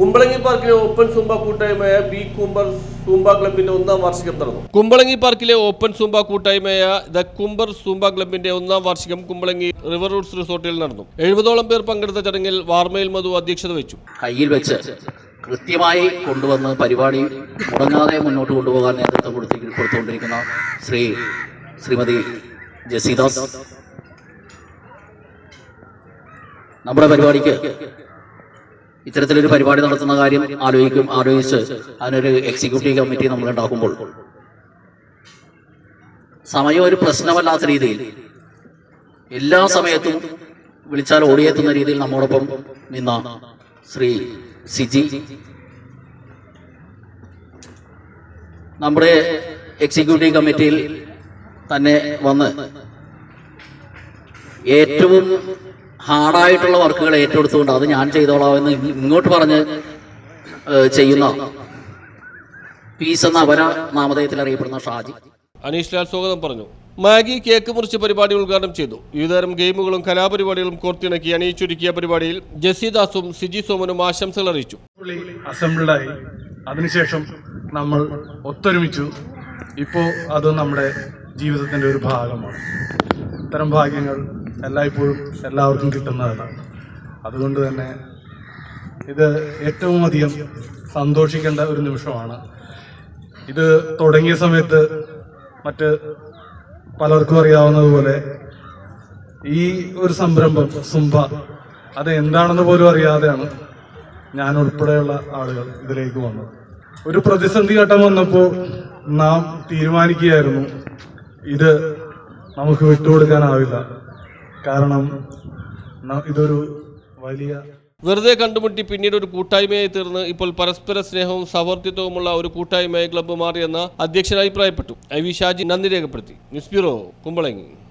Kumbalangi പാർക്കിലെ open Zumba കൂട്ടായ്മയായ B Kumbar Zumba ക്ലബിന്റെ ഒന്നാം വാർഷികം നടന്നു കുമ്പളങ്ങി പാർക്കിലെ ഓപ്പൺ സൂംബ കൂട്ടായ്മയായ ദ കുംബർ സൂംബ ക്ലബിന്റെ ഒന്നാം വാർഷികം കുമ്പളങ്ങി റിവർ റൂട്ട്സ് റിസോർട്ടിൽ നടന്നു. എഴുപതോളം പേർ പങ്കെടുത്ത ചടങ്ങിൽ വാർമയിൽ മധു അധ്യക്ഷത വെച്ചു കയ്യിൽ വെച്ച് കൃത്യമായി കൊണ്ടുവന്ന് പരിപാടി മുടങ്ങാതെ മുന്നോട്ട് കൊണ്ടുപോകാൻ നേതൃത്വം കൊടുത്തി കൊടുത്തുകൊണ്ടിരിക്കുന്ന ശ്രീ ശ്രീമതി ജസീദാസ്. നമ്മുടെ പരിപാടിക്ക് ഇത്തരത്തിലൊരു പരിപാടി നടത്തുന്ന കാര്യം ആലോചിക്കും ആലോചിച്ച് അതിനൊരു എക്സിക്യൂട്ടീവ് കമ്മിറ്റി നമ്മൾ ഉണ്ടാക്കുമ്പോൾ. സമയം ഒരു പ്രശ്നമല്ലാത്ത രീതിയിൽ എല്ലാ സമയത്തും വിളിച്ചാൽ ഓടിയെത്തുന്ന രീതിയിൽ നമ്മോടൊപ്പം നിന്ന ശ്രീ സിജി. നമ്മുടെ എക്സിക്യൂട്ടീവ് കമ്മിറ്റിയിൽ തന്നെ വന്ന് ഏറ്റവും ഹാർഡായിട്ടുള്ള വർക്കുകൾ ഏറ്റെടുത്തുകൊണ്ട് അത് ഞാൻ ചെയ്തോളാം എന്ന് ഇങ്ങോട്ട് പറഞ്ഞ് ചെയ്യുന്ന പീസ് എന്ന അപര നാമധേയത്തിൽ അറിയപ്പെടുന്ന ഷാജി. അനീഷ് ലാൽ സ്വാഗതം പറഞ്ഞു. മാഗി കേക്ക് മുറിച്ച് പരിപാടി ഉദ്ഘാടനം ചെയ്തു. വിവിധതരം ഗെയിമുകളും കലാപരിപാടികളും കോർത്തിണക്കി അണിയിച്ചൊരുക്കിയ പരിപാടിയിൽ ജസീദാസും സിജി സോമനും ആശംസകൾ അറിയിച്ചു. അസംബിൾഡായി അതിനുശേഷം നമ്മൾ ഒത്തൊരുമിച്ചു. ഇപ്പോൾ അത് നമ്മുടെ ജീവിതത്തിന്റെ ഒരു ഭാഗമാണ്. ഇത്തരം ഭാഗ്യങ്ങൾ എല്ലായ്പ്പോഴും എല്ലാവർക്കും കിട്ടുന്നതാണ്. അതുകൊണ്ട് തന്നെ ഇത് ഏറ്റവും അധികം സന്തോഷിക്കേണ്ട ഒരു നിമിഷമാണ്. ഇത് തുടങ്ങിയ സമയത്ത് മറ്റ് പലർക്കും അറിയാവുന്നതുപോലെ ഈ ഒരു സംരംഭം സുംഭ അത് എന്താണെന്ന് പോലും അറിയാതെയാണ് ഞാൻ ഉൾപ്പെടെയുള്ള ആളുകൾ ഇതിലേക്ക് വന്നത്. ഒരു പ്രതിസന്ധി ഘട്ടം വന്നപ്പോൾ നാം തീരുമാനിക്കുകയായിരുന്നു ഇത് നമുക്ക് വിട്ടുകൊടുക്കാനാവില്ല. കാരണം ഇതൊരു വലിയ വെറുതെ കണ്ടുമുട്ടി പിന്നീട് ഒരു കൂട്ടായ്മയായി തീർന്ന് ഇപ്പോൾ പരസ്പര സ്നേഹവും സൗഹൃദത്വവുമുള്ള ഒരു കൂട്ടായ്മയായി ക്ലബ്ബ് മാറിയെന്ന അധ്യക്ഷൻ അഭിപ്രായപ്പെട്ടു. ഐ വി ഷാജി നന്ദി രേഖപ്പെടുത്തി. News bureau Kumbalangi.